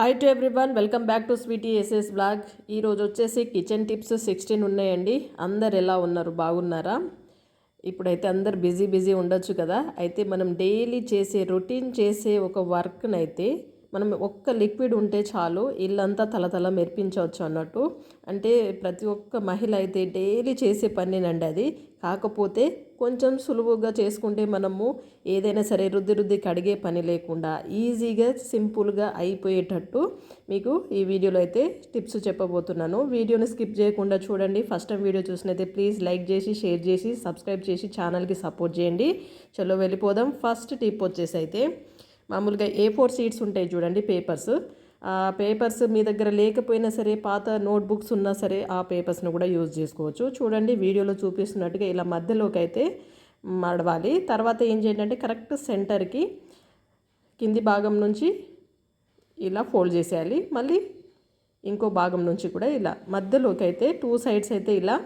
Hi to everyone welcome back to Sweety SS vlog ఈరోజు వచ్చేసి kitchen tips sixteen ఉన్నాయండి. అందరు ఎలా ఉన్నారు? బాగున్నారా? ఇప్పుడైతే అందరు బిజీ బిజీ ఉండొచ్చు కదా. అయితే మనం డైలీ చేసే రొటీన్ చేసే ఒక వర్క్ని అయితే మనం ఒక్క లిక్విడ్ ఉంటే చాలు ఇల్లంతా తలతల మెరిపించవచ్చు అన్నట్టు. అంటే ప్రతి ఒక్క మహిళ అయితే డైలీ చేసే పనినండి అది. కాకపోతే కొంచెం సులువుగా చేసుకుంటే మనము ఏదైనా సరే రుద్ది రుద్ది కడిగే పని లేకుండా ఈజీగా సింపుల్గా అయిపోయేటట్టు మీకు ఈ వీడియోలో అయితే టిప్స్ చెప్పబోతున్నాను. వీడియోని స్కిప్ చేయకుండా చూడండి. ఫస్ట్ టైం వీడియో చూసినైతే ప్లీజ్ లైక్ చేసి షేర్ చేసి సబ్స్క్రైబ్ చేసి ఛానల్కి సపోర్ట్ చేయండి. చలో వెళ్ళిపోదాం. ఫస్ట్ టిప్ వచ్చేసి అయితే మామూలుగా ఏ ఫోర్ సీట్స్ ఉంటాయి చూడండి పేపర్స్ పేపర్స్ మీ దగ్గర లేకపోయినా సరే పాత నోట్బుక్స్ ఉన్నా సరే ఆ పేపర్స్ని కూడా యూజ్ చేసుకోవచ్చు. చూడండి వీడియోలో చూపిస్తున్నట్టుగా ఇలా మధ్యలోకి అయితే మడవాలి. తర్వాత ఏం చేయండి అంటే కరెక్ట్ సెంటర్కి కింది భాగం నుంచి ఇలా ఫోల్డ్ చేసేయాలి. మళ్ళీ ఇంకో భాగం నుంచి కూడా ఇలా మధ్యలోకి అయితే టూ సైడ్స్ అయితే ఇలా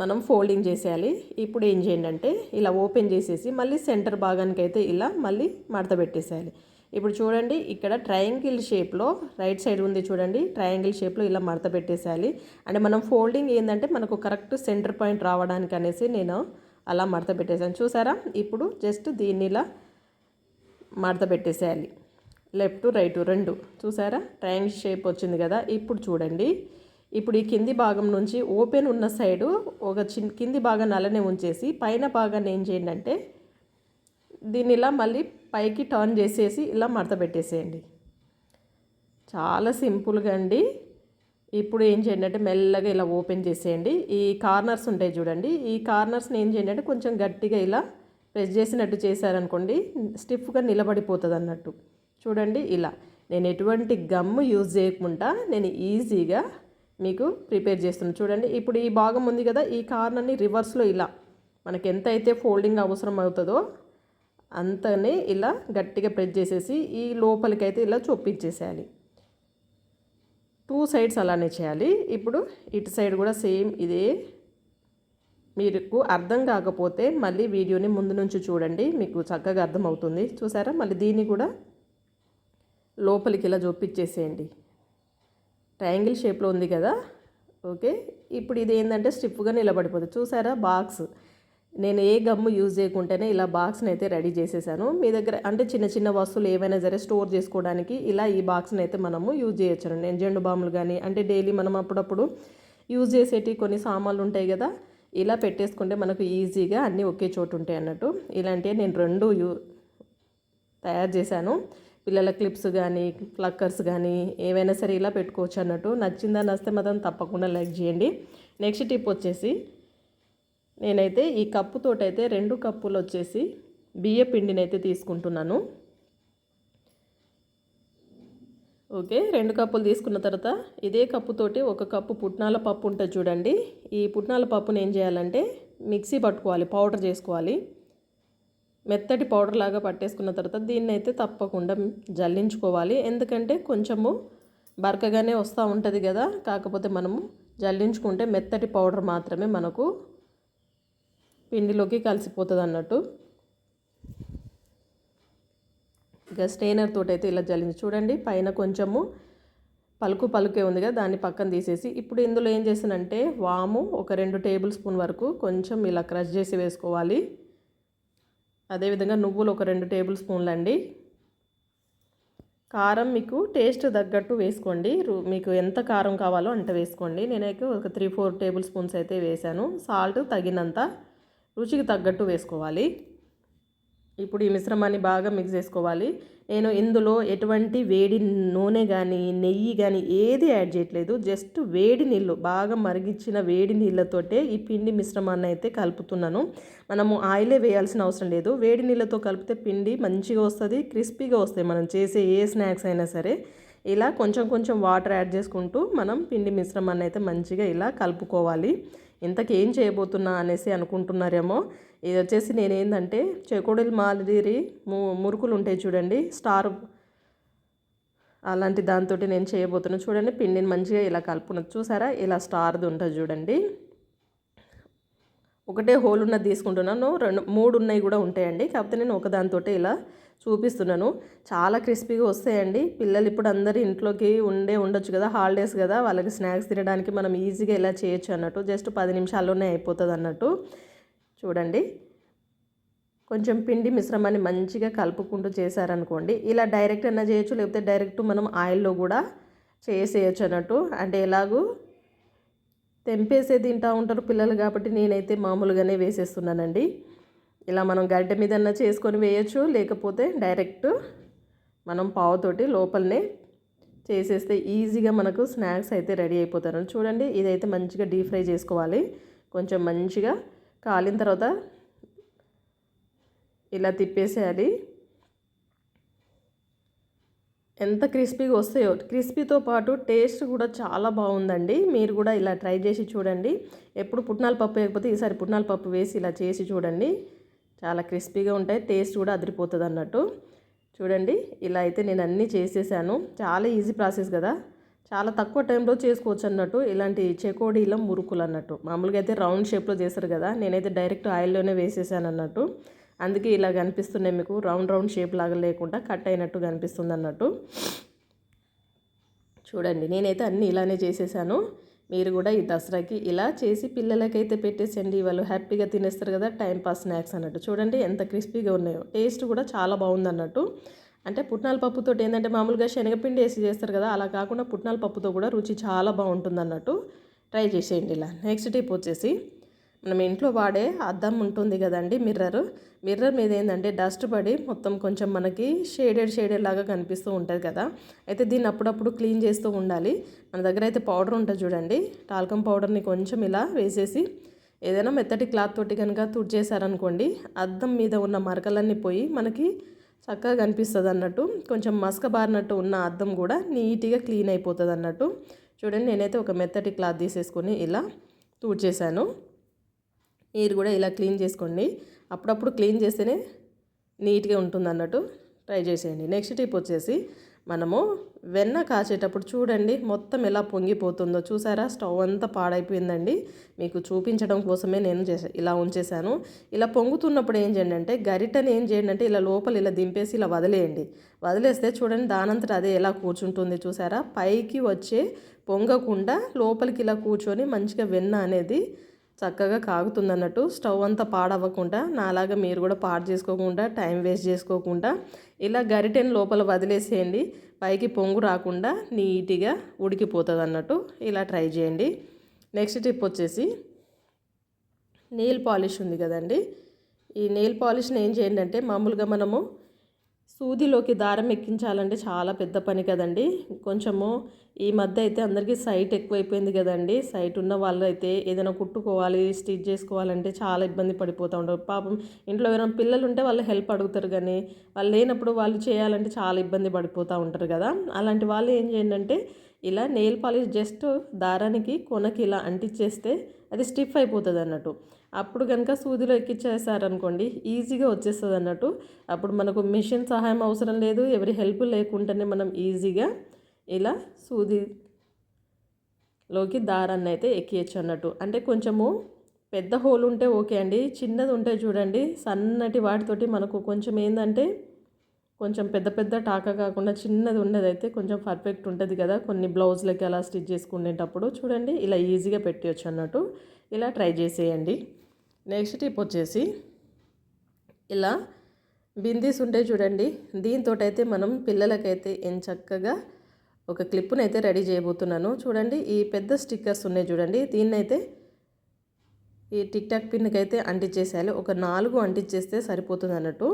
మనం ఫోల్డింగ్ చేసేయాలి. ఇప్పుడు ఏం చేయండి అంటే ఇలా ఓపెన్ చేసేసి మళ్ళీ సెంటర్ భాగానికి అయితే ఇలా మళ్ళీ మడత పెట్టేసేయాలి. ఇప్పుడు చూడండి ఇక్కడ ట్రయాంగిల్ షేప్లో రైట్ సైడ్ ఉంది చూడండి. ట్రయాంగిల్ షేప్లో ఇలా మడత పెట్టేసేయాలి. అంటే మనం ఫోల్డింగ్ ఏంటంటే మనకు కరెక్ట్ సెంటర్ పాయింట్ రావడానికి అనేసి నేను అలా మడత పెట్టేసాను చూసారా? ఇప్పుడు జస్ట్ దీన్ని ఇలా మడత పెట్టేసేయాలి. లెఫ్ట్ రైట్ రెండు. చూసారా? ట్రయాంగిల్ షేప్ వచ్చింది కదా? ఇప్పుడు చూడండి. ఇప్పుడు ఈ కింది భాగం నుంచి ఓపెన్ ఉన్న సైడు ఒక చిన్న కింది భాగాన్ని అలానే ఉంచేసి పైన భాగాన్ని ఏం చేయండి అంటే దీన్ని ఇలా మళ్ళీ పైకి టర్న్ చేసేసి ఇలా మడత పెట్టేసేయండి. చాలా సింపుల్గా అండి. ఇప్పుడు ఏం చేయండి అంటే మెల్లగా ఇలా ఓపెన్ చేసేయండి. ఈ కార్నర్స్ ఉంటాయి చూడండి. ఈ కార్నర్స్ని ఏం చేయండి అంటే కొంచెం గట్టిగా ఇలా ప్రెస్ చేసినట్టు చేశారనుకోండి స్టిఫ్గా నిలబడిపోతుంది అన్నట్టు. చూడండి ఇలా. నేను ఎటువంటి గమ్ము యూజ్ చేయకుండా నేను ఈజీగా మీకు ప్రిపేర్ చేస్తున్నాను. చూడండి ఇప్పుడు ఈ భాగం ఉంది కదా ఈ కార్నర్ని రివర్స్లో ఇలా. మనకి ఎంత అయితే ఫోల్డింగ్ అవసరం అవుతుందో అంతనే ఇలా గట్టిగా ప్రెస్ చేసేసి ఈ లోపలికైతే ఇలా చొప్పించేసేయాలి. టూ సైడ్స్ అలానే చేయాలి. ఇప్పుడు ఇటు సైడ్ కూడా సేమ్ ఇదే. మీకు అర్థం కాకపోతే మళ్ళీ వీడియోని ముందు నుంచి చూడండి. మీకు చక్కగా అర్థమవుతుంది. చూసారా? మళ్ళీ దీన్ని కూడా లోపలికి ఇలా చొప్పించేసేయండి. ట్రయాంగిల్ షేప్లో ఉంది కదా? ఓకే. ఇప్పుడు ఇది ఏంటంటే స్టిఫ్గా నిలబడిపోతుంది. చూసారా? బాక్స్. నేను ఏ గమ్ము యూజ్ చేయకుంటేనే ఇలా బాక్స్ని అయితే రెడీ చేసేసాను. మీ దగ్గర అంటే చిన్న చిన్న వస్తువులు ఏవైనా సరే స్టోర్ చేసుకోవడానికి ఇలా ఈ బాక్స్ని అయితే మనము యూజ్ చేయొచ్చు నేను జెండు బాములు కానీ అంటే డైలీ మనం అప్పుడప్పుడు యూజ్ చేసేటి కొన్ని సామాన్లు ఉంటాయి కదా ఇలా పెట్టేసుకుంటే మనకు ఈజీగా అన్నీ ఒకే చోటు ఉంటాయి అన్నట్టు. ఇలాంటివి నేను రెండు యూ తయారు చేశాను. పిల్లల క్లిప్స్ కానీ ఫ్లక్కర్స్ కానీ ఏవైనా సరే ఇలా పెట్టుకోవచ్చు అన్నట్టు. నచ్చిందా వస్తే మాత్రం తప్పకుండా లైక్ చేయండి. నెక్స్ట్ టిప్ వచ్చేసి నేనైతే ఈ కప్పుతోటైతే రెండు కప్పులు వచ్చేసి బియ్య పిండినైతే తీసుకుంటున్నాను. ఓకే రెండు కప్పులు తీసుకున్న తర్వాత ఇదే కప్పుతోటి ఒక కప్పు పుట్నాల పప్పు ఉంటుంది చూడండి. ఈ పుట్నాల పప్పుని ఏం చేయాలంటే మిక్సీ పట్టుకోవాలి పౌడర్ చేసుకోవాలి. మెత్తటి పౌడర్ లాగా పట్టేసుకున్న తర్వాత దీన్ని అయితే తప్పకుండా జల్లించుకోవాలి. ఎందుకంటే కొంచెము బరకగానే వస్తూ ఉంటుంది కదా కాకపోతే మనము జల్లించుకుంటే మెత్తటి పౌడర్ మాత్రమే మనకు పిండిలోకి కలిసిపోతుంది అన్నట్టు ఇక స్టెయినర్ తోటైతే అయితే ఇలా జల్లించి చూడండి పైన కొంచెము పలుకు పలుకే ఉంది కదా దాన్ని పక్కన తీసేసి. ఇప్పుడు ఇందులో ఏం చేసానంటే వాము ఒక రెండు టేబుల్ స్పూన్ వరకు కొంచెం ఇలా క్రష్ చేసి వేసుకోవాలి. అదేవిధంగా నువ్వులు ఒక రెండు టేబుల్ స్పూన్లు అండి. కారం మీకు టేస్ట్ తగ్గట్టు వేసుకోండి. మీకు ఎంత కారం కావాలో అంత వేసుకోండి. నేనైతే ఒక త్రీ ఫోర్ టేబుల్ స్పూన్స్ అయితే వేసాను సాల్ట్ తగినంత రుచికి తగ్గట్టు వేసుకోవాలి. ఇప్పుడు ఈ మిశ్రమాన్ని బాగా మిక్స్ చేసుకోవాలి. నేను ఇందులో ఎటువంటి వేడి నూనె కానీ నెయ్యి కానీ ఏది యాడ్ చేయట్లేదు. జస్ట్ వేడి నీళ్ళు బాగా మరిగించిన వేడి నీళ్ళతోటే ఈ పిండి మిశ్రమాన్ని అయితే కలుపుతున్నాను. మనము ఆయిలే వేయాల్సిన అవసరం లేదు. వేడి నీళ్ళతో కలిపితే పిండి మంచిగా వస్తుంది క్రిస్పీగా వస్తాయి మనం చేసే ఏ స్నాక్స్ అయినా సరే. ఇలా కొంచెం కొంచెం వాటర్ యాడ్ చేసుకుంటూ మనం పిండి మిశ్రమాన్ని అయితే మంచిగా ఇలా కలుపుకోవాలి. ఇంతకు ఏం చేయబోతున్నా అనేసి అనుకుంటున్నారేమో. ఇది వచ్చేసి నేనేందంటే చెకోడీలు మాదిరి ము మురుకులు ఉంటాయి చూడండి. స్టార్ అలాంటి దాంతో నేను చేయబోతున్నాను చూడండి పిండిని మంచిగా ఇలా కలుపున చూసారా? ఇలా స్టార్ది ఉంటుంది చూడండి. ఒకటే హోల్ ఉన్నది తీసుకుంటున్నాను. రెండు మూడు ఉన్నాయి కూడా ఉంటాయండి. కాకపోతే నేను ఒకదానితోటే ఇలా చూపిస్తున్నాను. చాలా క్రిస్పీగా వస్తాయండి. పిల్లలు ఇప్పుడు అందరు ఇంట్లోకి ఉండే ఉండొచ్చు కదా హాలిడేస్ కదా వాళ్ళకి స్నాక్స్ తినడానికి మనం ఈజీగా ఇలా చేయొచ్చు అన్నట్టు జస్ట్ పది నిమిషాల్లోనే అయిపోతుంది అన్నట్టు. చూడండి. కొంచెం పిండి మిశ్రమాన్ని మంచిగా కలుపుకుంటూ చేశారనుకోండి ఇలా డైరెక్ట్ అయినా చేయొచ్చు లేకపోతే డైరెక్ట్ మనం ఆయిల్లో కూడా చేసేయచ్చు అన్నట్టు. అంటే ఎలాగూ తెంపేసే తింటూ ఉంటారు పిల్లలు కాబట్టి నేనైతే మామూలుగానే వేసేస్తున్నానండి. ఇలా మనం గడ్డ మీద చేసుకొని వేయచ్చు లేకపోతే డైరెక్ట్ మనం పావుతోటి లోపలనే చేసేస్తే ఈజీగా మనకు స్నాక్స్ అయితే రెడీ అయిపోతారు. చూడండి ఇదైతే మంచిగా డీప్ ఫ్రై చేసుకోవాలి. కొంచెం మంచిగా కాలిన తర్వాత ఇలా తిప్పేసేయాలి. ఎంత క్రిస్పీగా వస్తాయో. క్రిస్పీతో పాటు టేస్ట్ కూడా చాలా బాగుందండి. మీరు కూడా ఇలా ట్రై చేసి చూడండి. ఎప్పుడు పుట్నాల పప్పు వేయకపోతే ఈసారి పుట్నాల పప్పు వేసి ఇలా చేసి చూడండి. చాలా క్రిస్పీగా ఉంటాయి టేస్ట్ కూడా అదిరిపోతుంది అన్నట్టు. చూడండి ఇలా అయితే నేను అన్నీ చేసేసాను. చాలా ఈజీ ప్రాసెస్ కదా. చాలా తక్కువ టైంలో చేసుకోవచ్చు అన్నట్టు. ఇలాంటి చెకోడీల మురుకులు అన్నట్టు. మామూలుగా అయితే రౌండ్ షేప్లో చేస్తారు కదా. నేనైతే డైరెక్ట్ ఆయిల్లోనే వేసేసాను అన్నట్టు. అందుకే ఇలా కనిపిస్తున్నాయి మీకు. రౌండ్ రౌండ్ షేప్ లాగా లేకుండా కట్ అయినట్టు కనిపిస్తుంది అన్నట్టు. చూడండి నేనైతే అన్నీ ఇలానే చేసేసాను. మీరు కూడా ఈ దసరాకి ఇలా చేసి పిల్లలకైతే పెట్టేసండి వాళ్ళు హ్యాపీగా తినేస్తారు కదా టైం పాస్ స్నాక్స్ అన్నట్టు. చూడండి ఎంత క్రిస్పీగా ఉన్నాయో. టేస్ట్ కూడా చాలా బాగుంది అన్నట్టు అంటే పుట్నాల పప్పుతో ఏంటంటే మామూలుగా శనగపిండి వేసి చేస్తారు కదా అలా కాకుండా పుట్నాల పప్పుతో కూడా రుచి చాలా బాగుంటుంది అన్నట్టు ట్రై చేసేయండి ఇలా. నెక్స్ట్ టిప్ వచ్చేసి మనం ఇంట్లో వాడే అద్దం ఉంటుంది కదండి మిర్రర్ మిర్రర్ మీద ఏంటంటే డస్ట్ పడి మొత్తం కొంచెం మనకి షేడెడ్ షేడెడ్ లాగా కనిపిస్తూ ఉంటుంది కదా. అయితే దీన్ని అప్పుడప్పుడు క్లీన్ చేస్తూ ఉండాలి. మన దగ్గర అయితే పౌడర్ ఉంటుంది చూడండి. టాల్కమ్ పౌడర్ని కొంచెం ఇలా వేసేసి ఏదైనా మెత్తటి క్లాత్ తోటి కనుక తుడిచేశారనుకోండి అద్దం మీద ఉన్న మరకలన్నీ పోయి మనకి చక్కగా కనిపిస్తుంది అన్నట్టు. కొంచెం మసక బారినట్టు ఉన్న అద్దం కూడా నీట్గా క్లీన్ అయిపోతుంది అన్నట్టు. చూడండి నేనైతే ఒక మెత్తటి క్లాత్ తీసేసుకొని ఇలా తూడ్చేశాను. మీరు కూడా ఇలా క్లీన్ చేసుకోండి. అప్పుడప్పుడు క్లీన్ చేస్తేనే నీట్గా ఉంటుంది అన్నట్టు ట్రై చేసేయండి. నెక్స్ట్ టిప్ వచ్చేసి మనము వెన్న కాచేటప్పుడు చూడండి మొత్తం ఎలా పొంగిపోతుందో. చూసారా? స్టవ్ అంతా పాడైపోయిందండి. మీకు చూపించడం కోసమే నేను చేసా ఇలా ఉంచేసాను ఇలా పొంగుతున్నప్పుడు ఏం చేయండి అంటే గరిటని ఏం చేయండి అంటే ఇలా లోపల ఇలా దింపేసి ఇలా వదిలేయండి. వదిలేస్తే చూడండి దానంతట అదే ఎలా కూర్చుంటుంది చూసారా? పైకి వచ్చే పొంగకుండా లోపలికి ఇలా కూర్చొని మంచిగా వెన్న అనేది చక్కగా కాగుతుంది అన్నట్టు స్టవ్ అంతా పాడవ్వకుండా నాలాగా మీరు కూడా పాడు చేసుకోకుండా టైం వేస్ట్ చేసుకోకుండా ఇలా గరిటెని లోపల వదిలేసేయండి. పైకి పొంగు రాకుండా నీట్గా ఉడికిపోతుంది అన్నట్టు ఇలా ట్రై చేయండి. నెక్స్ట్ టిప్ వచ్చేసి నెయిల్ పాలిష్ ఉంది కదండి. ఈ నెయిల్ పాలిష్ని ఏం చేయండి అంటే మామూలుగా మనము సూదిలోకి దారం ఎక్కించాలంటే చాలా పెద్ద పని కదండి. కొంచెము ఈ మధ్య అయితే అందరికీ సైట్ ఎక్కువైపోయింది కదండి. సైట్ ఉన్న వాళ్ళు అయితే ఏదైనా కుట్టుకోవాలి స్టిచ్ చేసుకోవాలంటే చాలా ఇబ్బంది పడిపోతూ ఉంటారు. పాపం ఇంట్లో ఎవరైనా పిల్లలు ఉంటే వాళ్ళు హెల్ప్ అడుగుతారు కానీ వాళ్ళు లేనప్పుడు వాళ్ళు చేయాలంటే చాలా ఇబ్బంది పడిపోతూ ఉంటారు కదా. అలాంటి వాళ్ళు ఏం చేయండి అంటే ఇలా నెయిల్ పాలిష్ జస్ట్ దారానికి కొనకి ఇలా అంటించేస్తే అది స్టిఫ్ అయిపోతుంది అన్నట్టు అప్పుడు కనుక సూదిలో ఎక్కిచ్చేసారనుకోండి ఈజీగా వచ్చేస్తుంది అన్నట్టు అప్పుడు మనకు మిషన్ సహాయం అవసరం లేదు ఎవరి హెల్ప్ లేకుండానే మనం ఈజీగా ఇలా సూదిలోకి దారాన్ని అయితే ఎక్కియచ్చు అన్నట్టు అంటే కొంచెము పెద్ద హోల్ ఉంటే ఓకే అండి చిన్నది ఉంటే చూడండి సన్నటి వాటితోటి మనకు కొంచెం ఏంటంటే కొంచెం పెద్ద పెద్ద టాకా కాకుండా చిన్నది ఉండేదైతే కొంచెం పర్ఫెక్ట్ ఉంటుంది కదా కొన్ని బ్లౌజ్లకి అలా స్టిచ్ చేసుకునేటప్పుడు చూడండి ఇలా ఈజీగా పెట్టవచ్చు అన్నట్టు ఇలా ట్రై చేసేయండి. నెక్స్ట్ టిప్ వచ్చేసి ఇలా బిందీస్ ఉంటాయి చూడండి దీంతో అయితే మనం పిల్లలకైతే ఏం చక్కగా ఒక క్లిప్ను అయితే రెడీ చేయబోతున్నాను. చూడండి ఈ పెద్ద స్టిక్కర్స్ ఉన్నాయి చూడండి దీన్నైతే ఈ టిక్ టాక్ పిన్కి అయితే అంటించేసేయాలి ఒక నాలుగు అంటించేస్తే సరిపోతుంది అన్నట్టు.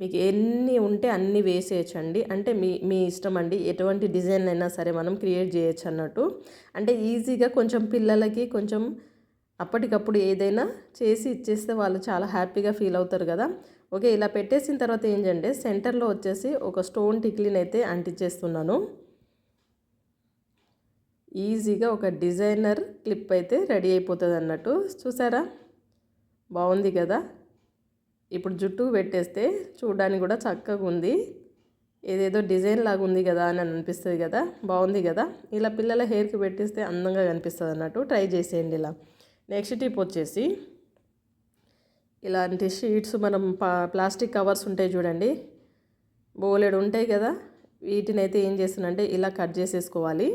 మీకు ఎన్ని ఉంటే అన్ని వేసేయచ్చండి. అంటే మీ మీ ఇష్టం అండి. ఎటువంటి డిజైన్ అయినా సరే మనం క్రియేట్ చేయొచ్చు అన్నట్టు. అంటే ఈజీగా కొంచెం పిల్లలకి కొంచెం అప్పటికప్పుడు ఏదైనా చేసి ఇచ్చేస్తే వాళ్ళు చాలా హ్యాపీగా ఫీల్ అవుతారు కదా. ఓకే ఇలా పెట్టేసిన తర్వాత ఏంటంటే సెంటర్లో వచ్చేసి ఒక స్టోన్ టిక్లీని అయితే అంటించేస్తున్నాను. ఈజీగా ఒక డిజైనర్ క్లిప్ అయితే రెడీ అయిపోతుంది అన్నట్టు చూసారా? బాగుంది కదా? ఇప్పుడు జుట్టు పెట్టేస్తే చూడడానికి కూడా చక్కగా ఉంది. ఏదేదో డిజైన్ లాగా ఉంది కదా అని అనిపిస్తుంది కదా బాగుంది కదా? ఇలా పిల్లల హెయిర్కి పెట్టేస్తే అందంగా కనిపిస్తుంది అన్నట్టు ట్రై చేసేయండి ఇలా. నెక్స్ట్ టిప్ వచ్చేసి ఇలాంటి షీట్స్ మనం ప్లాస్టిక్ కవర్స్ ఉంటాయి చూడండి. బోలెడు ఉంటాయి కదా వీటిని అయితే ఏం చేస్తున్నంటే ఇలా కట్ చేసేసుకోవాలి.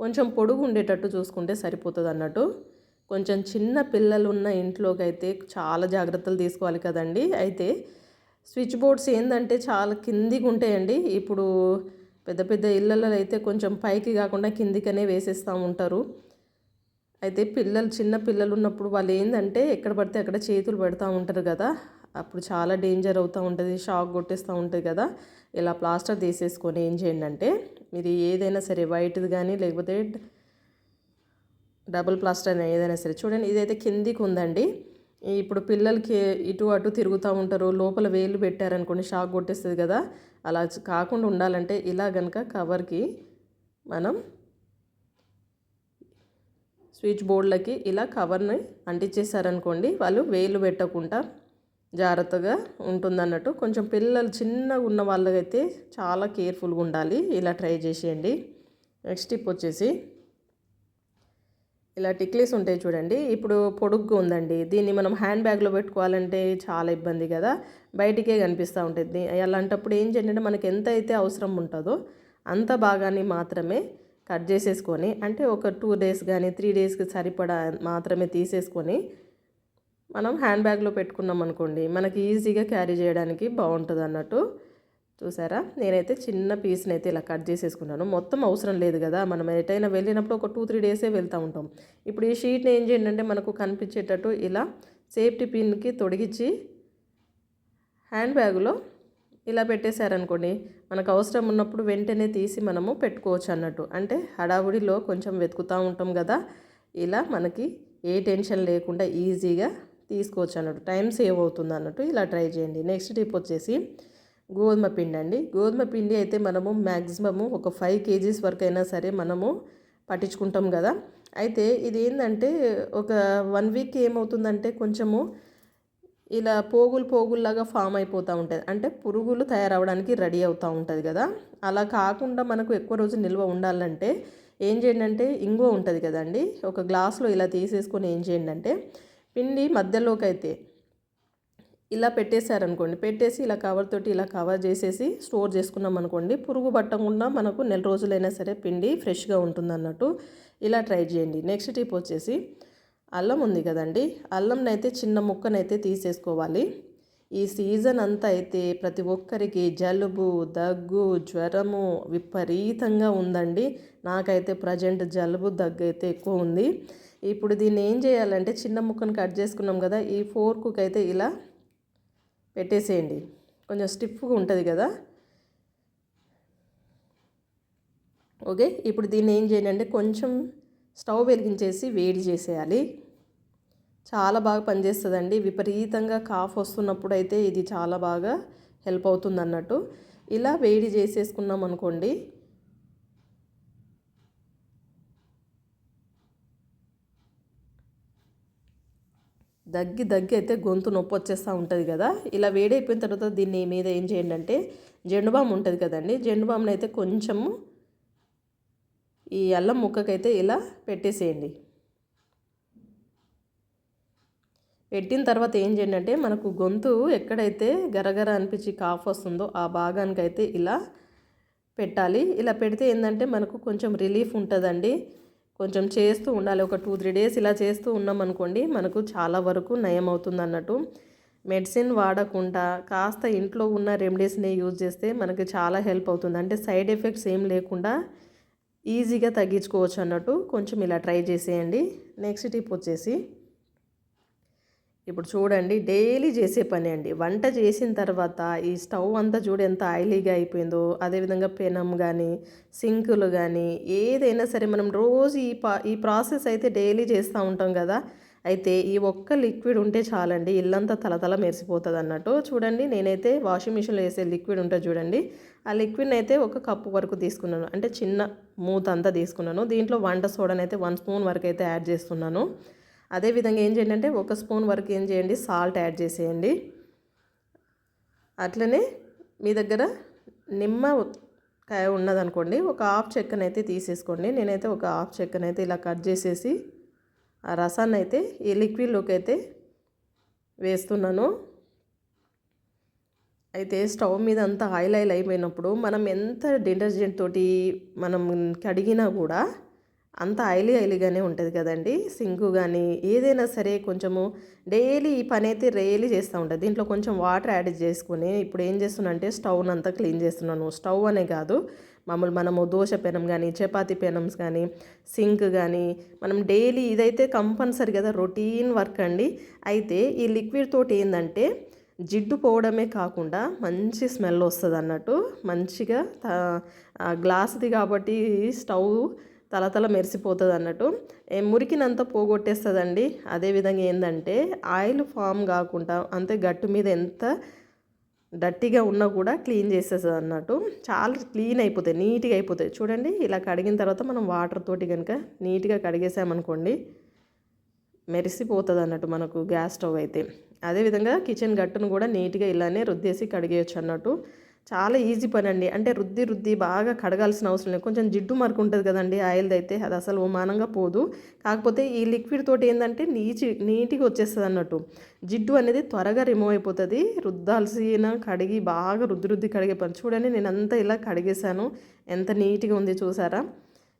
కొంచెం పొడుగు ఉండేటట్టు చూసుకుంటే సరిపోతుంది అన్నట్టు. కొంచెం చిన్న పిల్లలు ఉన్న ఇంట్లోకి అయితే చాలా జాగ్రత్తలు తీసుకోవాలి కదండి. అయితే స్విచ్ బోర్డ్స్ ఏంటంటే చాలా కిందికి ఉంటాయండి. ఇప్పుడు పెద్ద పెద్ద ఇళ్ళల్లో అయితే కొంచెం పైకి కాకుండా కిందికనే వేసేస్తూ ఉంటారు. అయితే పిల్లలు చిన్న పిల్లలు ఉన్నప్పుడు వాళ్ళు ఏంటంటే ఎక్కడ పడితే అక్కడ చేతులు పెడతా ఉంటారు కదా. అప్పుడు చాలా డేంజర్ అవుతూ ఉంటుంది షాక్ కొట్టేస్తూ ఉంటుంది కదా. ఇలా ప్లాస్టర్ తీసేసుకొని ఏం చేయండి అంటే మీరు ఏదైనా సరే వైట్ది కానీ లేకపోతే డబుల్ ప్లాస్టర్ అయినా ఏదైనా సరే. చూడండి ఇదైతే కిందికి ఉందండి. ఇప్పుడు పిల్లలకి ఇటు అటు తిరుగుతూ ఉంటారు. లోపల వేలు పెట్టారనుకోండి షాక్ కొట్టేస్తుంది కదా. అలా కాకుండా ఉండాలంటే ఇలా కనుక కవర్కి మనం స్విచ్ బోర్డులకి ఇలా కవర్ని అంటించేసారనుకోండి వాళ్ళు వేలు పెట్టకుండా జాగ్రత్తగా ఉంటుందన్నట్టు. కొంచెం పిల్లలు చిన్నగా ఉన్న వాళ్ళకైతే చాలా కేర్ఫుల్గా ఉండాలి. ఇలా ట్రై చేసేయండి. నెక్స్ట్ టిప్ వచ్చేసి ఇలా టిక్లీస్ ఉంటాయి చూడండి. ఇప్పుడు పొడుగ్గా ఉందండి. దీన్ని మనం హ్యాండ్ బ్యాగ్లో పెట్టుకోవాలంటే చాలా ఇబ్బంది కదా. బయటికే కనిపిస్తూ ఉంటుంది అలాంటప్పుడు ఏం చేయండి మనకి ఎంత అయితే అవసరం ఉంటుందో అంత భాగాన్ని మాత్రమే కట్ చేసేసుకొని అంటే ఒక టూ డేస్ కానీ త్రీ డేస్కి సరిపడా మాత్రమే తీసేసుకొని మనం హ్యాండ్ బ్యాగ్లో పెట్టుకున్నాం అనుకోండి మనకి ఈజీగా క్యారీ చేయడానికి బాగుంటుంది అన్నట్టు. చూసారా? నేనైతే చిన్న పీస్ని అయితే ఇలా కట్ చేసేసుకున్నాను. మొత్తం అవసరం లేదు కదా. మనం ఎటైనా వెళ్ళినప్పుడు ఒక టూ త్రీ డేసే వెళ్తూ ఉంటాం. ఇప్పుడు ఈ షీట్ని ఏం చేయండి అంటే మనకు కనిపించేటట్టు ఇలా సేఫ్టీ పిన్కి తొడిగించి హ్యాండ్ బ్యాగ్లో ఇలా పెట్టేశారనుకోండి మనకు అవసరం ఉన్నప్పుడు వెంటనే తీసి మనము పెట్టుకోవచ్చు అన్నట్టు. అంటే హడావుడిలో కొంచెం వెతుకుతూ ఉంటాం కదా. ఇలా మనకి ఏ టెన్షన్ లేకుండా ఈజీగా తీసుకోవచ్చు అన్నట్టు. టైం సేవ్ అవుతుంది అన్నట్టు ఇలా ట్రై చేయండి. నెక్స్ట్ టిప్ వచ్చేసి గోధుమ పిండి అండి. గోధుమ పిండి అయితే మనము మ్యాక్సిమము ఒక ఫైవ్ కేజీస్ వరకు అయినా సరే మనము పట్టించుకుంటాం కదా. అయితే ఇది ఏంటంటే ఒక వన్ వీక్ ఏమవుతుందంటే కొంచెము ఇలా పోగులు పోగుల్లాగా ఫామ్ అయిపోతూ ఉంటుంది. అంటే పురుగులు తయారవడానికి రెడీ అవుతూ ఉంటుంది కదా. అలా కాకుండా మనకు ఎక్కువ రోజు నిల్వ ఉండాలంటే ఏం చేయండి అంటే ఇంగువ ఉంటుంది కదండి. ఒక గ్లాస్లో ఇలా తీసేసుకొని ఏం చేయండి అంటే పిండి మధ్యలోకి అయితే ఇలా పెట్టేశారనుకోండి పెట్టేసి ఇలా కవర్ తోటి ఇలా కవర్ చేసేసి స్టోర్ చేసుకున్నాం అనుకోండి పురుగు పట్టకుండా మనకు నెల రోజులైనా సరే పిండి ఫ్రెష్గా ఉంటుంది అన్నట్టు ఇలా ట్రై చేయండి. నెక్స్ట్ టిప్ వచ్చేసి అల్లం ఉంది కదండి అల్లంనైతే చిన్న ముక్కనైతే తీసేసుకోవాలి. ఈ సీజన్ అంతా అయితే ప్రతి ఒక్కరికి జలుబు దగ్గు జ్వరము విపరీతంగా ఉందండి. నాకైతే ప్రజెంట్ జలుబు దగ్గు అయితే ఎక్కువ ఉంది. ఇప్పుడు దీన్ని ఏం చేయాలంటే చిన్న ముక్కను కట్ చేసుకున్నాం కదా ఈ ఫోర్కుకి అయితే ఇలా పెట్టేసేయండి. కొంచెం స్టిఫ్గా ఉంటుంది కదా? ఓకే ఇప్పుడు దీన్ని ఏం చేయండి అంటే కొంచెం స్టవ్ వెలిగించేసి వేడి చేసేయాలి. చాలా బాగా పనిచేస్తుందండి. విపరీతంగా కాఫ్ వస్తున్నప్పుడు అయితే ఇది చాలా బాగా హెల్ప్ అవుతుంది అన్నట్టు ఇలా వేడి చేసేసుకున్నాం అనుకోండి దగ్గి దగ్గి అయితే గొంతు నొప్పి వచ్చేస్తూ ఉంటుంది కదా. ఇలా వేడైపోయిన తర్వాత దీన్ని మీద ఏం చేయండి అంటే జెండుబామ్ ఉంటుంది కదండి. జెండుబామ్ని అయితే కొంచెము ఈ అల్లం ముక్కకైతే ఇలా పెట్టేసేయండి. పెట్టిన తర్వాత ఏం చేయండి అంటే మనకు గొంతు ఎక్కడైతే గరగర అనిపించి కాఫ్ వస్తుందో ఆ భాగానికైతే ఇలా పెట్టాలి. ఇలా పెడితే ఏంటంటే మనకు కొంచెం రిలీఫ్ ఉంటుందండి. కొంచెం చేస్తూ ఉండాలి. ఒక టూ త్రీ డేస్ ఇలా చేస్తూ ఉన్నాం అనుకోండి మనకు చాలా వరకు నయం అవుతుంది అన్నట్టు మెడిసిన్ వాడకుండా కాస్త ఇంట్లో ఉన్న రెమెడీస్ని యూజ్ చేస్తే మనకి చాలా హెల్ప్ అవుతుంది. అంటే సైడ్ ఎఫెక్ట్స్ ఏం లేకుండా ఈజీగా తగ్గించుకోవచ్చు అన్నట్టు కొంచెం ఇలా ట్రై చేసేయండి. నెక్స్ట్ టిప్ వచ్చేసి ఇప్పుడు చూడండి డైలీ చేసే పని అండి. వంట చేసిన తర్వాత ఈ స్టవ్ అంతా చూడు ఎంత ఆయిలీగా అయిపోయిందో అదేవిధంగా పెనం కానీ సింకులు కానీ ఏదైనా సరే మనం రోజు ఈ పా ఈ ప్రాసెస్ అయితే డైలీ చేస్తూ ఉంటాం కదా. అయితే ఈ ఒక్క లిక్విడ్ ఉంటే చాలండి ఇల్లంతా తలతల మెరిసిపోతుంది అన్నట్టు చూడండి నేనైతే వాషింగ్ మిషన్లో వేసే లిక్విడ్ ఉంటుంది చూడండి ఆ లిక్విడ్ని అయితే ఒక కప్పు వరకు తీసుకున్నాను. అంటే చిన్న మూత అంతా తీసుకున్నాను. దీంట్లో వంట సోడానైతే వన్ స్పూన్ వరకు అయితే యాడ్ చేస్తున్నాను. అదేవిధంగా ఏం చేయండి అంటే ఒక స్పూన్ వరకు ఏం చేయండి? సాల్ట్ యాడ్ చేసేయండి. అట్లనే మీ దగ్గర నిమ్మ కాయ ఉన్నదనుకోండి ఒక హాఫ్ చెక్కనైతే తీసేసుకోండి. నేనైతే ఒక హాఫ్ చెక్కనైతే ఇలా కట్ చేసేసి ఆ రసాన్ని అయితే ఈ లిక్విడ్లోకి అయితే వేస్తున్నాను. అయితే స్టవ్ మీద అంతా ఆయిల్ ఆయిల్ అయిపోయినప్పుడు మనం ఎంత డిటర్జెంట్ తోటి మనం కడిగినా కూడా అంత ఆయిలీ ఆయిలీగానే ఉంటుంది కదండి. సింగు కానీ ఏదైనా సరే కొంచెము డైలీ ఈ పని అయితే రేలీ చేస్తూ ఉంటుంది. దీంట్లో కొంచెం వాటర్ యాడ్ చేసుకుని ఇప్పుడు ఏం చేస్తున్నానంటే స్టవ్ అంతా క్లీన్ చేస్తున్నాను. స్టవ్ అనే కాదు మామూలు మనము దోశ పెనం కానీ చపాతీ పెనమ్స్ కానీ సింక్ కానీ మనం డైలీ ఇదైతే కంపల్సరీ కదా రొటీన్ వర్క్ అండి. అయితే ఈ లిక్విడ్ తోటి ఏంటంటే జిడ్డు పోవడమే కాకుండా మంచి స్మెల్ వస్తుంది అన్నట్టు మంచిగా గ్లాస్ది కాబట్టి స్టవ్ తలతల మెరిసిపోతుంది అన్నట్టు మురికినంత పోగొట్టేస్తుందండి. అదేవిధంగా ఏంటంటే ఆయిల్ ఫామ్ కాకుండా అంతే గట్టు మీద ఎంత డట్టిగా ఉన్నా కూడా క్లీన్ చేసేస్తుంది అన్నట్టు చాలా క్లీన్ అయిపోతాయి నీట్గా అయిపోతాయి. చూడండి ఇలా కడిగిన తర్వాత మనం వాటర్ తోటి కనుక నీట్గా కడిగేసామనుకోండి మెరిసిపోతుంది అన్నట్టు మనకు గ్యాస్ స్టవ్ అయితే. అదేవిధంగా కిచెన్ గట్టును కూడా నీట్గా ఇలానే రుద్దేసి కడిగేయచ్చు అన్నట్టు చాలా ఈజీ పని అండి అంటే రుద్ది రుద్ది బాగా కడగాల్సిన అవసరం లేదు. కొంచెం జిడ్డు మరకు ఉంటుంది కదండి ఆయిల్ది అయితే అది అసలు ఉమానంగా పోదు. కాకపోతే ఈ లిక్విడ్ తోటి ఏంటంటే నీచి నీట్గా వచ్చేస్తుంది అన్నట్టు. జిడ్డు అనేది త్వరగా రిమూవ్ అయిపోతుంది. రుద్దాల్సిన కడిగి బాగా రుద్ది రుద్ది కడిగే పని. చూడండి నేను అంతా ఇలా కడిగేశాను. ఎంత నీట్గా ఉంది చూసారా?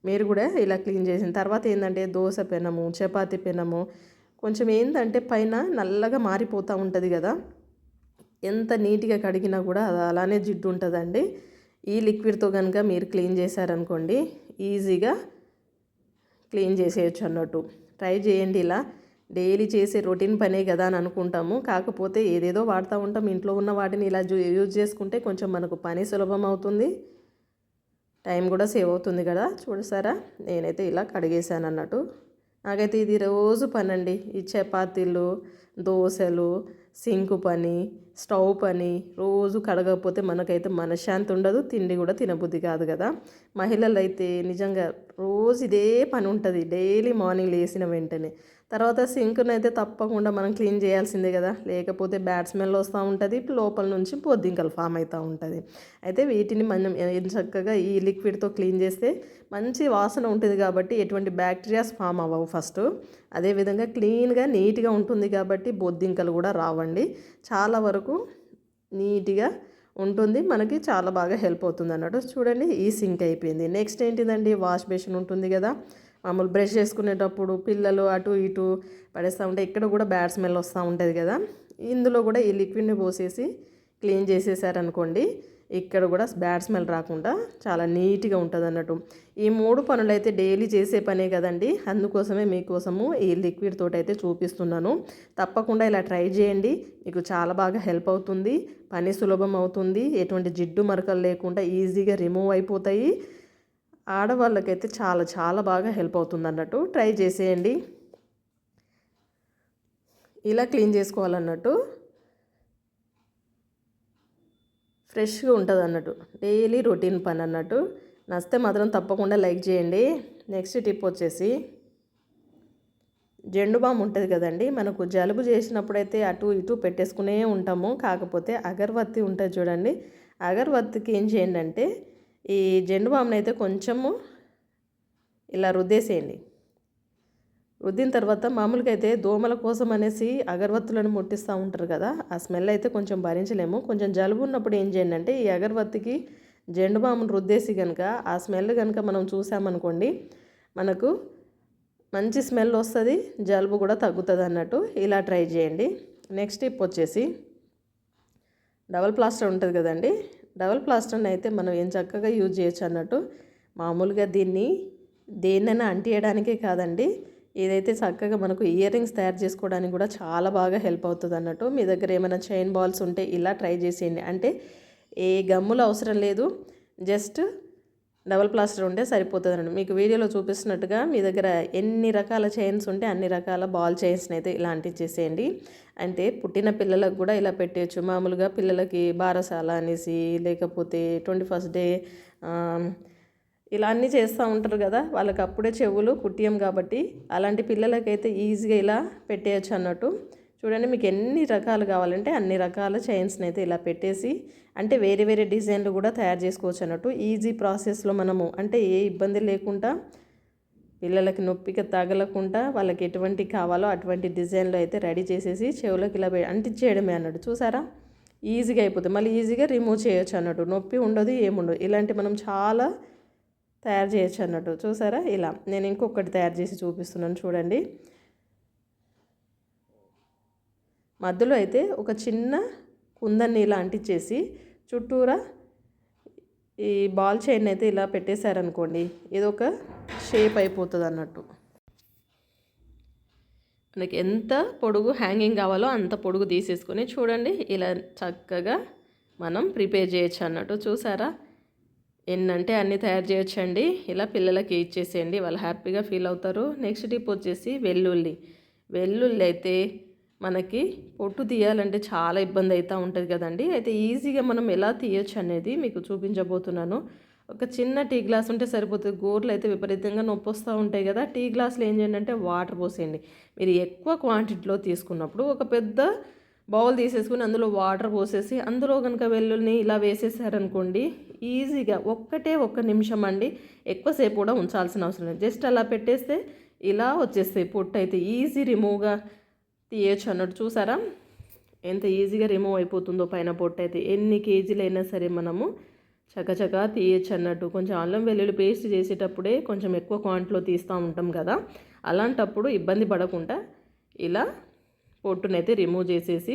మీరు కూడా ఇలా క్లీన్ చేసిన తర్వాత ఏంటంటే దోశ పెనము చపాతి పెనము కొంచెం ఏంటంటే పైన నల్లగా మారిపోతూ ఉంటుంది కదా. ఎంత నీట్గా కడిగినా కూడా అది అలానే జిడ్డు ఉంటుందండి ఈ లిక్విడ్తో కనుక మీరు క్లీన్ చేశారనుకోండి ఈజీగా క్లీన్ చేసేయచ్చు అన్నట్టు. ట్రై చేయండి ఇలా. డైలీ చేసే రొటీన్ పనే కదా అని అనుకుంటాము. కాకపోతే ఏదేదో వాడుతూ ఉంటాం. ఇంట్లో ఉన్న వాటిని ఇలా యూజ్ చేసుకుంటే కొంచెం మనకు పని సులభం అవుతుంది. టైం కూడా సేవ్ అవుతుంది కదా. చూడసారా? నేనైతే ఇలా కడిగేశాను అన్నట్టు. నాకైతే ఇది రోజు పని అండి ఈ చపాతీలు దోశలు సింకు పని స్టవ్ పని రోజు కడగకపోతే మనకైతే మనశ్శాంతి ఉండదు తిండి కూడా తినబుద్ధి కాదు కదా. మహిళలు అయితే నిజంగా రోజు ఇదే పని ఉంటుంది డైలీ మార్నింగ్ లేసిన వెంటనే. తర్వాత సింక్ను అయితే తప్పకుండా మనం క్లీన్ చేయాల్సిందే కదా. లేకపోతే బ్యాడ్ స్మెల్ వస్తూ ఉంటుంది లోపల నుంచి బొద్దింకలు ఫామ్ అవుతూ ఉంటుంది. అయితే వీటిని మనం చక్కగా ఈ లిక్విడ్తో క్లీన్ చేస్తే మంచి వాసన ఉంటుంది కాబట్టి ఎటువంటి బ్యాక్టీరియాస్ ఫామ్ అవ్వవు ఫస్ట్. అదేవిధంగా క్లీన్గా నీట్గా ఉంటుంది కాబట్టి బొద్దింకలు కూడా రావండి. చాలా వరకు నీట్గా ఉంటుంది. మనకి చాలా బాగా హెల్ప్ అవుతుంది అన్నట్టు చూడండి. ఈ సింక్ అయిపోయింది. నెక్స్ట్ ఏంటిదండి? వాష్ బేసిన్ ఉంటుంది కదా. మామూలు బ్రష్ చేసుకునేటప్పుడు పిల్లలు అటు ఇటు పడేస్తూ ఉంటే ఇక్కడ కూడా బ్యాడ్ స్మెల్ వస్తూ ఉంటుంది కదా. ఇందులో కూడా ఈ లిక్విడ్ని పోసేసి క్లీన్ చేసేసారనుకోండి. ఇక్కడ కూడా బ్యాడ్ స్మెల్ రాకుండా చాలా నీట్గా ఉంటుంది అన్నట్టు ఈ మూడు పనులు అయితే డైలీ చేసే పనే కదండి. అందుకోసమే మీకోసము ఈ లిక్విడ్ తోటైతే అయితే చూపిస్తున్నాను. తప్పకుండా ఇలా ట్రై చేయండి. మీకు చాలా బాగా హెల్ప్ అవుతుంది. పని సులభం అవుతుంది. ఎటువంటి జిడ్డు మరకలు లేకుండా ఈజీగా రిమూవ్ అయిపోతాయి. ఆడవాళ్ళకైతే చాలా చాలా బాగా హెల్ప్ అవుతుంది అన్నట్టు ట్రై చేసేయండి. ఇలా క్లీన్ చేసుకోవాలన్నట్టు ఫ్రెష్గా ఉంటుంది అన్నట్టు. డైలీ రొటీన్ పని అన్నట్టు. నచ్చితే మాత్రం తప్పకుండా లైక్ చేయండి. నెక్స్ట్ టిప్ వచ్చేసి జెండు బామ్ ఉంటుంది కదండి. మనకు జలుబు చేసినప్పుడైతే అటు ఇటు పెట్టేసుకునే ఉంటాము. కాకపోతే అగరబత్తి ఉంటుంది చూడండి. అగరబత్తికి ఏం చేయండి అంటే ఈ జెండు బామ్ని అయితే కొంచెము ఇలా రుద్దేసేయండి. రుద్దిన తర్వాత మామూలుగా అయితే దోమల కోసం అనేసి అగరవత్తులను ముట్టిస్తూ ఉంటారు కదా ఆ స్మెల్ అయితే కొంచెం భరించలేము. కొంచెం జలుబు ఉన్నప్పుడు ఏం చేయండి అంటే ఈ అగరవత్తికి జెండు బామును రుద్దేసి కనుక ఆ స్మెల్ కనుక మనం చూసామనుకోండి మనకు మంచి స్మెల్ వస్తుంది జలుబు కూడా తగ్గుతుంది అన్నట్టు ఇలా ట్రై చేయండి. నెక్స్ట్ టిప్ వచ్చేసి డబల్ ప్లాస్టర్ ఉంటుంది కదండి డబల్ ప్లాస్టర్ని అయితే మనం ఏం చక్కగా యూజ్ చేయొచ్చు అన్నట్టు మామూలుగా దీన్ని దేన్నైనా అంటియడానికే కాదండి ఏదైతే చక్కగా మనకు ఇయర్ రింగ్స్ తయారు చేసుకోవడానికి కూడా చాలా బాగా హెల్ప్ అవుతుంది అన్నట్టు మీ దగ్గర ఏమైనా చైన్ బాల్స్ ఉంటే ఇలా ట్రై చేసేయండి. అంటే ఏ గమ్ములు అవసరం లేదు జస్ట్ డబల్ ప్లాస్టర్ ఉంటే సరిపోతుందండి మీకు వీడియోలో చూపిస్తున్నట్టుగా మీ దగ్గర ఎన్ని రకాల చైన్స్ ఉంటే అన్ని రకాల బాల్ చైన్స్ని అయితే ఇలాంటివి చేసేయండి. అంటే పుట్టిన పిల్లలకు కూడా ఇలా పెట్టేయచ్చు. మామూలుగా పిల్లలకి బారసాల అనేసి లేకపోతే ట్వంటీ ఫస్ట్ డే ఇలా అన్నీ చేస్తూ ఉంటారు కదా వాళ్ళకి అప్పుడే చెవులు కుట్టియం కాబట్టి అలాంటి పిల్లలకైతే ఈజీగా ఇలా పెట్టేయచ్చు అన్నట్టు. చూడండి మీకు ఎన్ని రకాలు కావాలంటే అన్ని రకాల చైన్స్ని అయితే ఇలా పెట్టేసి అంటే వేరే వేరే డిజైన్లు కూడా తయారు చేసుకోవచ్చు అన్నట్టు. ఈజీ ప్రాసెస్లో మనము అంటే ఏ ఇబ్బంది లేకుండా పిల్లలకి నొప్పికి తగలకుండా వాళ్ళకి ఎటువంటి కావాలో అటువంటి డిజైన్లో అయితే రెడీ చేసేసి చెవులకు ఇలా అంటించేయడమే అన్నట్టు. చూసారా? ఈజీగా అయిపోతుంది. మళ్ళీ ఈజీగా రిమూవ్ చేయొచ్చు అన్నట్టు. నొప్పి ఉండదు ఏముండదు. ఇలాంటి మనం చాలా తయారు చేయొచ్చు అన్నట్టు. చూసారా? ఇలా. నేను ఇంకొకటి తయారు చేసి చూపిస్తున్నాను చూడండి. మధ్యలో అయితే ఒక చిన్న కుందన్ని ఇలా అంటించేసి చుట్టూరా ఈ బాల్ చైన్ అయితే ఇలా పెట్టేశారనుకోండి ఇది ఒక షేప్ అయిపోతుంది అన్నట్టు. మనకి ఎంత పొడుగు హ్యాంగింగ్ కావాలో అంత పొడుగు తీసేసుకొని చూడండి. ఇలా చక్కగా మనం ప్రిపేర్ చేయొచ్చు అన్నట్టు. చూసారా? ఎన్నంటే అన్నీ తయారు చేయొచ్చండి. ఇలా పిల్లలకి ఇచ్చేసేయండి. వాళ్ళు హ్యాపీగా ఫీల్ అవుతారు. నెక్స్ట్ టిప్ వచ్చేసి వెల్లుల్లి. వెల్లుల్లి అయితే మనకి పొట్టు తీయాలంటే చాలా ఇబ్బంది అవుతూ ఉంటుంది కదండి. అయితే ఈజీగా మనం ఎలా తీయొచ్చు అనేది మీకు చూపించబోతున్నాను. ఒక చిన్న టీ గ్లాస్ ఉంటే సరిపోతుంది. గోర్లు అయితే విపరీతంగా నొప్పి వస్తూ ఉంటాయి కదా. టీ గ్లాసులు ఏం చేయండి అంటే వాటర్ పోసేయండి. మీరు ఎక్కువ క్వాంటిటీలో తీసుకున్నప్పుడు ఒక పెద్ద బౌల్ తీసేసుకుని అందులో వాటర్ పోసేసి అందులో కనుక వెల్లుల్ని ఇలా వేసేసారనుకోండి ఈజీగా ఒక్కటే ఒక్క నిమిషం అండి ఎక్కువసేపు కూడా ఉంచాల్సిన అవసరం లేదు. జస్ట్ అలా పెట్టేస్తే ఇలా వచ్చేస్తాయి పొట్టు అయితే ఈజీ రిమూవ్గా తీయచ్చు అన్నట్టు చూసారా? ఎంత ఈజీగా రిమూవ్ అయిపోతుందో పైన పొట్టు అయితే. ఎన్ని కేజీలు అయినా సరే మనము చకచకా తీయచ్చు అన్నట్టు. కొంచెం అల్లం వెల్లుల్లి పేస్ట్ చేసేటప్పుడే కొంచెం ఎక్కువ క్వాంటిటీలో తీస్తూ ఉంటాం కదా. అలాంటప్పుడు ఇబ్బంది పడకుండా ఇలా పొట్టునైతే రిమూవ్ చేసేసి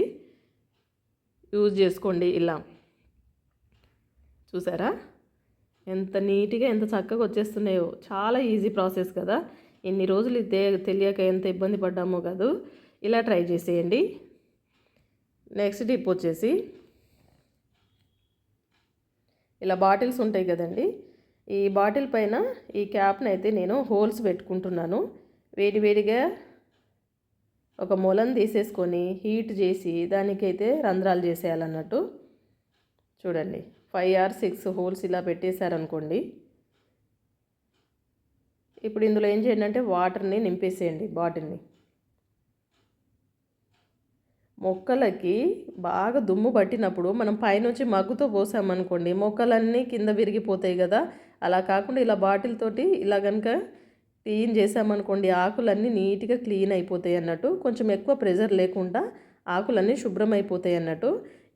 యూజ్ చేసుకోండి ఇలా. చూసారా? ఎంత నీట్గా ఎంత చక్కగా వచ్చేస్తున్నాయో. చాలా ఈజీ ప్రాసెస్ కదా. ఇన్ని రోజులు ఇదే తెలియక ఎంత ఇబ్బంది పడ్డామో కాదు. ఇలా ట్రై చేసేయండి. నెక్స్ట్ టిప్ వచ్చేసి ఇలా బాటిల్స్ ఉంటాయి కదండి. ఈ బాటిల్ పైన ఈ క్యాప్ని అయితే నేను హోల్స్ పెట్టుకుంటున్నాను. వేడి వేడిగా ఒక మొలం తీసేసుకొని హీట్ చేసి దానికైతే రంధ్రాలు చేసేయాలన్నట్టు. చూడండి ఫైవ్ ఆర్ సిక్స్ హోల్స్ ఇలా పెట్టేశారనుకోండి. ఇప్పుడు ఇందులో ఏం చేయండి అంటే వాటర్ని నింపేసేయండి బాటిల్ని. మొక్కలకి బాగా దుమ్ము పట్టినప్పుడు మనం పైనుంచి మగ్గుతో పోసామనుకోండి మొక్కలన్నీ కింద విరిగిపోతాయి కదా. అలా కాకుండా ఇలా బాటిల్ తోటి ఇలా కనుక క్లీన్ చేసామనుకోండి ఆకులన్నీ నీట్గా క్లీన్ అయిపోతాయి అన్నట్టు కొంచెం ఎక్కువ ప్రెజర్ లేకుండా ఆకులన్నీ శుభ్రం అయిపోతాయి అన్నట్టు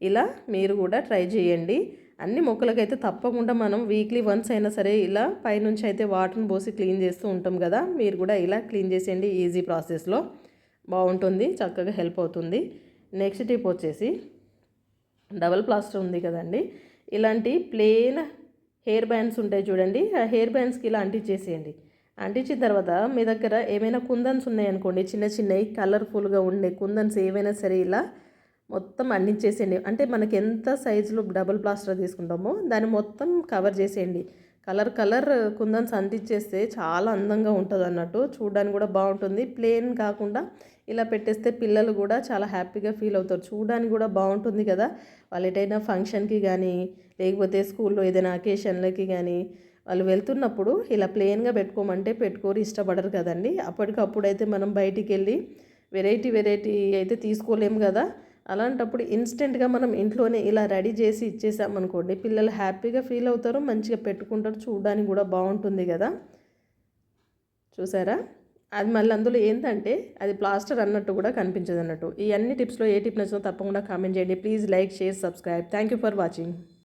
ఇలా మీరు కూడా ట్రై చేయండి. అన్ని మొక్కలకైతే తప్పకుండా మనం వీక్లీ వన్స్ అయినా సరే ఇలా పైనుంచి అయితే వాటర్ని పోసి క్లీన్ చేస్తూ ఉంటాం కదా మీరు కూడా ఇలా క్లీన్ చేసేయండి ఈజీ ప్రాసెస్లో. బాగుంటుంది చక్కగా హెల్ప్ అవుతుంది. నెక్స్ట్ టిప్ వచ్చేసి డబల్ ప్లాస్టర్ ఉంది కదండి ఇలాంటి ప్లెయిన్ హెయిర్ బ్యాండ్స్ ఉంటాయి చూడండి ఆ హెయిర్ బ్యాండ్స్కి ఇలా అంటించేసేయండి. అంటించిన తర్వాత మీ దగ్గర ఏమైనా కుందన్స్ ఉన్నాయనుకోండి చిన్న చిన్నవి కలర్ఫుల్గా ఉండే కుందన్స్ ఏవైనా సరే ఇలా మొత్తం అంటించేసేయండి. అంటే మనకి ఎంత సైజులో డబుల్ ప్లాస్టర్ తీసుకుంటామో దాన్ని మొత్తం కవర్ చేసేయండి. కలర్ కలర్ కుందన్స్ అంటించేస్తే చాలా అందంగా ఉంటుంది అన్నట్టు చూడడానికి కూడా బాగుంటుంది. ప్లేన్ కాకుండా ఇలా పెట్టేస్తే పిల్లలు కూడా చాలా హ్యాపీగా ఫీల్ అవుతారు. చూడడానికి కూడా బాగుంటుంది కదా. వాళ్ళు ఎటైనా ఫంక్షన్కి కానీ లేకపోతే స్కూల్లో ఏదైనా అకేషన్లకి కానీ వాళ్ళు వెళ్తున్నప్పుడు ఇలా ప్లెయిన్గా పెట్టుకోమంటే పెట్టుకోరు ఇష్టపడరు కదండి. అప్పటికప్పుడు అయితే మనం బయటికి వెళ్ళి వెరైటీ వెరైటీ అయితే తీసుకోలేము కదా. అలాంటప్పుడు ఇన్స్టెంట్గా మనం ఇంట్లోనే ఇలా రెడీ చేసి ఇచ్చేసామనుకోండి పిల్లలు హ్యాపీగా ఫీల్ అవుతారు మంచిగా పెట్టుకుంటారు చూడడానికి కూడా బాగుంటుంది కదా. చూసారా? అది మళ్ళీ అందులో ఏంటంటే అది ప్లాస్టర్ అన్నట్టు కూడా కనిపించదు అన్నట్టు ఈ అన్ని టిప్స్లో ఏ టిప్ నచ్చినా తప్పకుండా కామెంట్ చేయండి. Please like share subscribe. Thank you for watching.